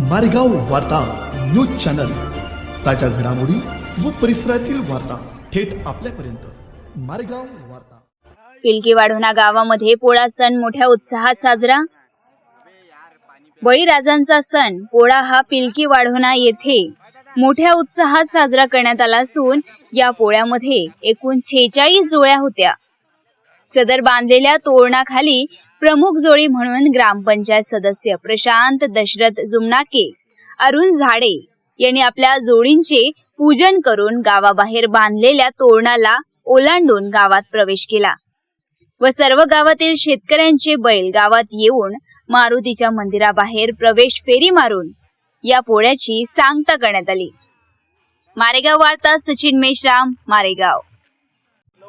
मारेगाव वार्ता news channel. ताज्या घडामोडी व परिसरातील वार्ता थेट आपल्यापर्यंत. मारेगाव वार्ता. पिलकी वाढोणा गावामध्ये पोळा सण मोठ्या उत्साहात साजरा. बळीराजांचा सण पोळा हा पिलकी वाढोणा येथे मोठ्या उत्साहात साजरा करण्यात आला असून या पोळ्यामध्ये एकूण छेचाळीस जोळ्या होत्या. सदर बांधलेल्या तोरणाखाली प्रमुख जोडी म्हणून ग्रामपंचायत सदस्य प्रशांत दशरथ जुमनाके अरुण झाडे यांनी आपल्या जोडींचे पूजन करून गावाबाहेर बांधलेल्या तोरणाला ओलांडून गावात प्रवेश केला व सर्व गावातील शेतकऱ्यांचे बैल गावात येऊन मारुतीच्या मंदिराबाहेर प्रवेश फेरी मारून या पोळ्याची सांगता करण्यात आली. मारेगाव वार्ता सचिन मेश्राम मारेगाव.